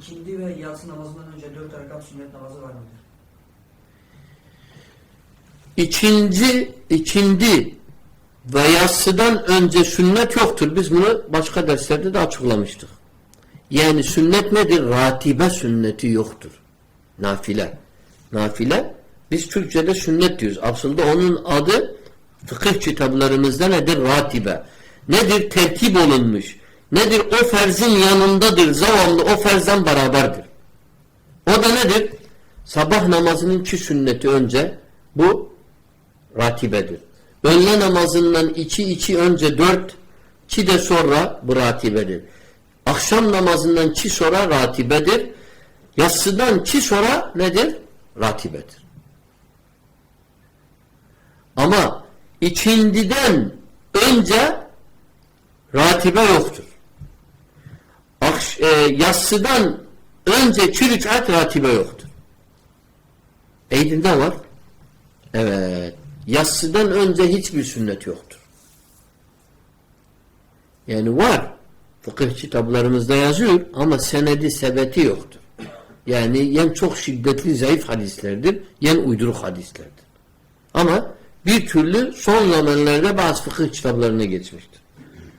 ikindi ve yatsı namazından önce dört rekat sünnet namazı var mıdır? İkinci, ikindi ve yatsıdan önce sünnet yoktur. Biz bunu başka derslerde de açıklamıştık. Yani sünnet nedir? Ratibe sünneti yoktur. Nafile. Nafile biz Türkçe'de sünnet diyoruz. Aslında onun adı fıkıh kitaplarımızda nedir? Ratibe. Nedir? Tertip olunmuş. Nedir? O ferzin yanındadır. Zavamlı o ferzden beraberdir. O da nedir? Sabah namazının iki sünneti önce bu ratibedir. Öğle namazından iki iki önce dört, iki de sonra bu ratibedir. Akşam namazından iki sonra ratibedir. Yatsıdan iki sonra nedir? Ratibedir. Ama ikindiden önce ratibe yoktur. E, yatsıdan önce iki rükat ratibe yoktur. Eydinde var. Evet. Yatsıdan önce hiçbir sünnet yoktur. Yani var. Fıkıh kitaplarımızda yazıyor ama senedi sebeti yoktur. Yani yen çok şiddetli zayıf hadislerdir, yen uyduruk hadislerdir. Ama bir türlü son zamanlarda bazı fıkıh kitaplarına geçmiştir.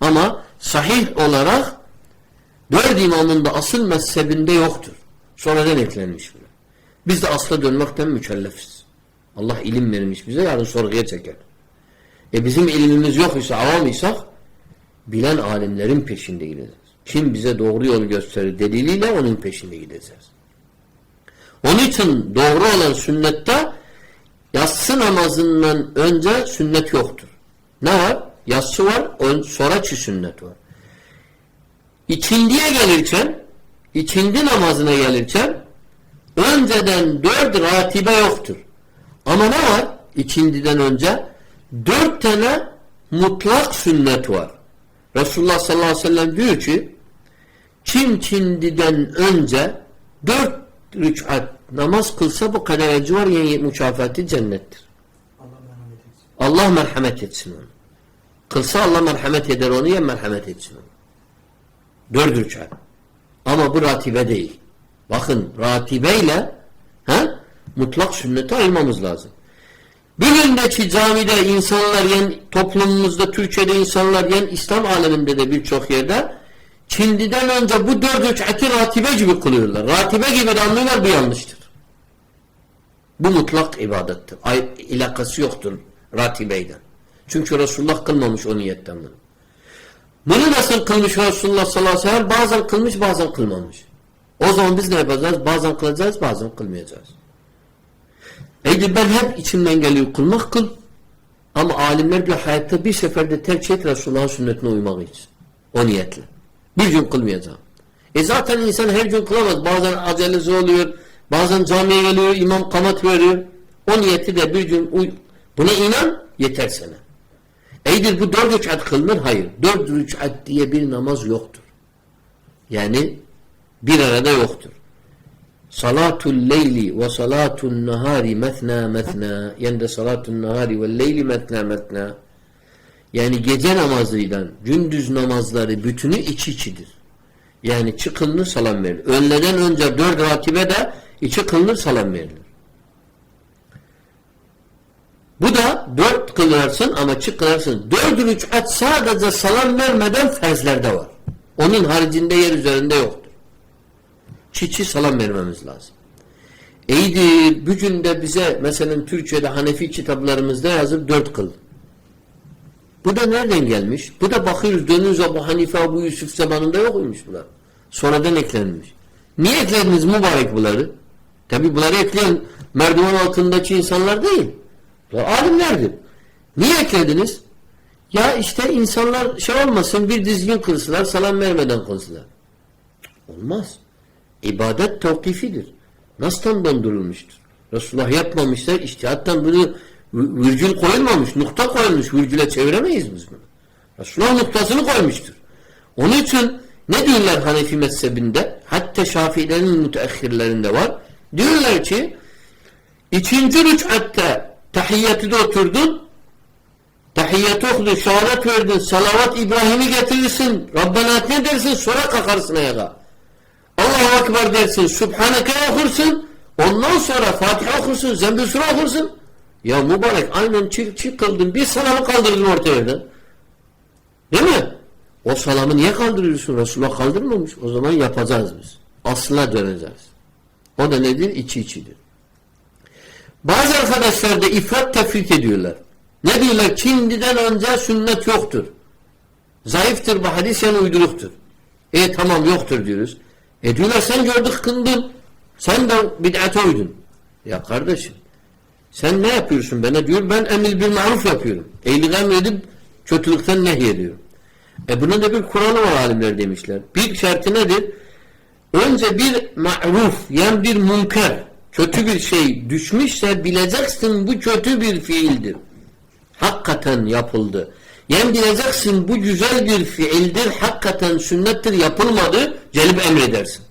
Ama sahih olarak dört imamın da asıl mezhebinde yoktur. Sonradan eklenmiş bile. Biz de asla dönmekten mükellefiz. Allah ilim vermiş bize yarın sorguya çeker. E bizim ilmimiz yok ise avam isek bilen alimlerin peşinde gideceğiz. Kim bize doğru yol gösterir deliliyle onun peşinde gideceğiz. Onun için doğru olan sünnette yatsı namazından önce sünnet yoktur. Ne var? Yatsı var, ön- sonraki sünnet var. İkindiye gelirken, ikindi namazına gelirken önceden dört ratibe yoktur. Ama ne var? İkindiden önce dört tane mutlak sünnet var. Resulullah sallallahu aleyhi ve sellem diyor ki kim kindiden önce dört rükat namaz kılsa bu kadar ecri var yani mükafatı cennettir. Allah merhamet etsin. Onu. Kılsa Allah merhamet eder onu ya merhamet etsin onu. Dört rükat. Ama bu ratibe değil. Bakın ratibeyle he, mutlak sünneti ayırmamız lazım. Bugündeki camide insanlar yen toplumumuzda Türkiye'de insanlar yen İslam aleminde de birçok yerde Çindi'den önce bu dört rükati ratibe gibi kılıyorlar. Ratibe gibi de anlıyorlar bu yanlıştır. Bu mutlak ibadettir. Ay, ilakası yoktur ratibeyden. Çünkü Resulullah kılmamış o niyetten bunu. Bunu nasıl kılmış Resulullah sallallahu aleyhi ve sellem? Bazen kılmış bazen kılmamış. O zaman biz ne yapacağız? Bazen kılacağız bazen kılmayacağız. Eydi ben hep içimden geliyor kılmak kıl. Ama alimler bir hayatta bir seferde tercih et Resulullah'ın sünnetine uymak için. O niyetle. Bir gün kılmayacağım. E zaten insan her gün kılamaz. Bazen acelesi oluyor. Bazen camiye geliyor. imam kamat veriyor. O niyeti de bir gün uy. Buna inan yeter sana. Eydir bu dört rükat kılınır? Hayır. Dört rükat diye bir namaz yoktur. Yani bir arada yoktur. Salatul leyli ve salatul nahari metna metna. Yani de salatul nahari ve leyli metna metna. Yani gece namazıyla gündüz namazları bütünü içi içidir. Yani içi kılınır salam verilir. Öğleden önce dört ratibe de içi kılınır salam verilir. Bu da dört kılarsın ama çık kılarsın. Dört rükat sadece salam vermeden ferzlerde var. Onun haricinde yer üzerinde yoktur. Çiçi salam vermemiz lazım. İyidir. Bugün de bize mesela Türkçe'de Hanefi kitaplarımızda yazıp dört kıl. Bu da nereden gelmiş? Bu da bakıyoruz dönüyoruz Ebu Hanife, Ebu Yusuf zamanında yokmuş bunlar. Sonradan eklenmiş. Niye eklediniz mübarek bunları? Tabi bunları ekleyen merdiven altındaki insanlar değil. Bunlar alimlerdir. Niye eklediniz? Ya işte insanlar şey olmasın bir dizgin kılsılar, salam vermeden kılsılar. Olmaz. İbadet tevkifidir. Nas'tan dondurulmuştur. Resulullah yapmamışlar, iştihattan bunu virgül koyulmamış, nokta koyulmuş. Virgüle çeviremeyiz biz bunu. Resulullah noktasını koymuştur. Onun için ne diyorlar Hanefi mezhebinde? Hatta Şafiilerin müteahhirlerinde var. Diyorlar ki ikinci rücatte tahiyyatı da oturdun tahiyyatı okudun, şehadet verdin, salavat İbrahim'i getirirsin, Rabbena ne dersin, sonra kalkarsın ayağa. Allahu Ekber dersin, Subhaneke okursun, ondan sonra Fatiha okursun, Zembül Sure okursun. Ya mübarek aynen çil çil kıldın, bir salamı kaldırdın ortaya. Değil mi? O salamı niye kaldırıyorsun? Resulullah kaldırmamış. O zaman yapacağız biz. Aslına döneceğiz. O da nedir? İçi içidir. Bazı arkadaşlar da ifrat tefrit ediyorlar. Ne diyorlar? Kindiden önce sünnet yoktur. Zayıftır bu hadis yani uyduruktur. E tamam yoktur diyoruz. E diyorlar sen gördük kındın. Sen de bid'ate uydun. Ya kardeşim sen ne yapıyorsun bana diyor ben emir bir maruf yapıyorum. İyilik emredip kötülükten nehyediyorum. E bunun da bir kuralı var alimler demişler. Bir şartı nedir? Önce bir ma'ruf yani bir münker kötü bir şey düşmüşse bileceksin bu kötü bir fiildir. Hakikaten yapıldı. Yani bileceksin bu güzel bir fiildir, hakikaten sünnettir, yapılmadı, gelip emredersin.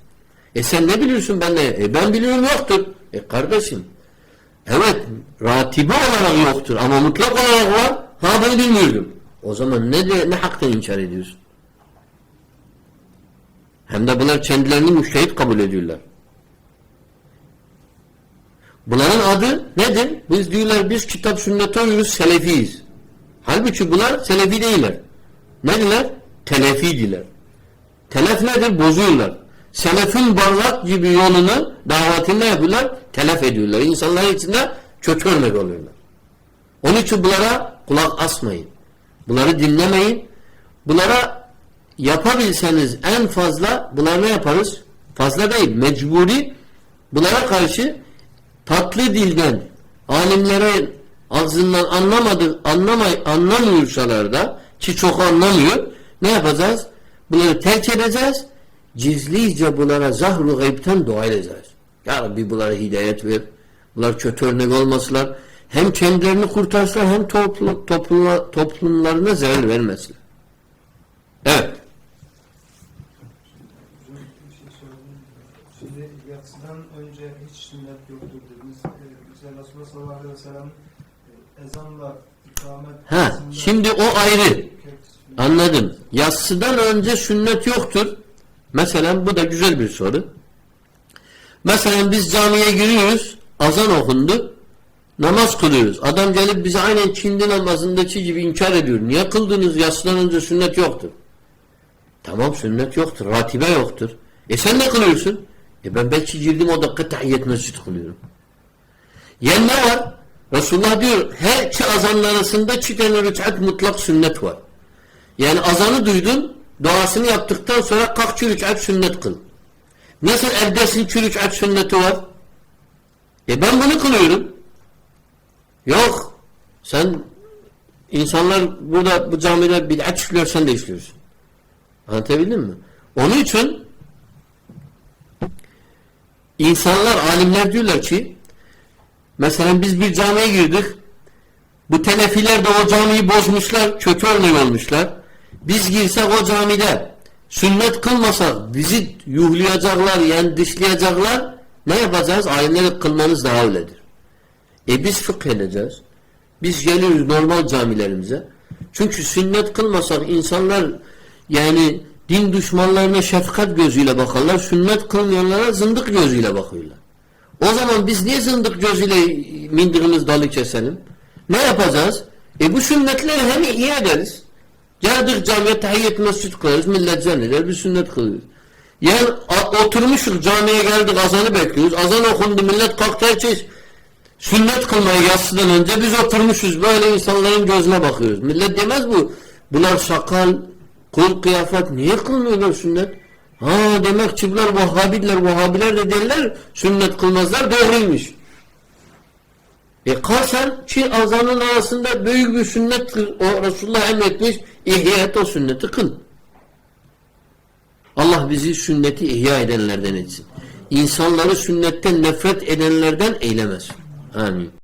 E sen ne biliyorsun ben ne? E ben biliyorum yoktur. E kardeşim, evet ratibe olarak yoktur ama mutlak olarak var. Ha ben bilmiyordum. O zaman ne de, ne haktan inkar ediyorsun? Hem de bunlar kendilerini müştehit kabul ediyorlar. Bunların adı nedir? Biz diyorlar biz kitap sünnete uyuyoruz, selefiyiz. Halbuki bunlar selefi değiller. Nedirler? Telefidiler. Telef nedir? Bozuyorlar. Selefin barlak gibi yolunu davetinde yapıyorlar, telef ediyorlar. İnsanların içinde kötü örnek oluyorlar. Onun için bunlara kulak asmayın. Bunları dinlemeyin. Bunlara yapabilseniz en fazla bunlar ne yaparız? Fazla değil, mecburi bunlara karşı tatlı dilden alimlere ağzından anlamadı, anlamay, anlamıyorsalar da ki çok anlamıyor ne yapacağız? Bunları terk edeceğiz. Gizlice bunlara zahru gaybten dua edeceğiz. Ya Rabbi bunlara hidayet ver. Bunlar kötü örnek olmasınlar. Hem kendilerini kurtarsınlar hem toplum, toplumla, toplumlarına zarar vermesinler. Evet. Hocam bir şey sorabilir miyim? Şimdi yatsıdan önce hiç sünnet yoktur dediniz. Mesela Resulullah sallallahu aleyhi ve sellem ezanla ikamet Ha, şimdi o ayrı. Anladım. Yatsıdan önce sünnet yoktur. Mesela bu da güzel bir soru. Mesela biz camiye giriyoruz, azan okundu, namaz kılıyoruz. Adam gelip bize aynen Çin'de namazındaki gibi inkar ediyor. Niye kıldınız? Yatsıdan önce sünnet yoktur. Tamam sünnet yoktur, ratibe yoktur. E sen ne kılıyorsun? E ben belki girdim o dakika tahiyyet mescid kılıyorum. Yani ne var? Resulullah diyor her iki azanın arasında iki tane rükat mutlak sünnet var. Yani azanı duydun, duasını yaptıktan sonra kalk iki rükat sünnet kıl. Nasıl evdesin iki sünneti var? E ben bunu kılıyorum. Yok. Sen insanlar burada bu camide bid'at işliyor sen de işliyorsun. Anlatabildim mi? Onun için insanlar, alimler diyorlar ki mesela biz bir camiye girdik bu telefiler de o camiyi bozmuşlar, kötü örnek olmuşlar. Biz girsek o camide sünnet kılmasak bizi yuhlayacaklar, yani dışlayacaklar. Ne yapacağız? Alimleri kılmanız daha öyledir. E biz fıkh edeceğiz. Biz geliyoruz normal camilerimize. Çünkü sünnet kılmasak insanlar yani din düşmanlarına şefkat gözüyle bakarlar. Sünnet kılmayanlara zındık gözüyle bakıyorlar. O zaman biz niye zındık gözüyle mindiğimiz dalı keselim? Ne yapacağız? E bu sünnetleri hem iyi ederiz. Geldik camiye tahiyyet mescid kılıyoruz. Millet zanneder bir sünnet kılıyoruz. Yani oturmuşuz camiye geldik azanı bekliyoruz. Azan okundu millet kalktı herkes sünnet kılmaya yatsıdan önce biz oturmuşuz böyle insanların gözüne bakıyoruz. Millet demez bu. Bunlar sakal, kul kıyafet niye kılmıyorlar sünnet? Ha demek bunlar Vahhabiler, Vahhabiler de derler sünnet kılmazlar doğruymuş. E kalsan ki azanın arasında büyük bir sünnet. O Resulullah emretmiş ihya et o sünneti kıl. Allah bizi sünneti ihya edenlerden etsin. İnsanları sünnetten nefret edenlerden eylemesin. Amin.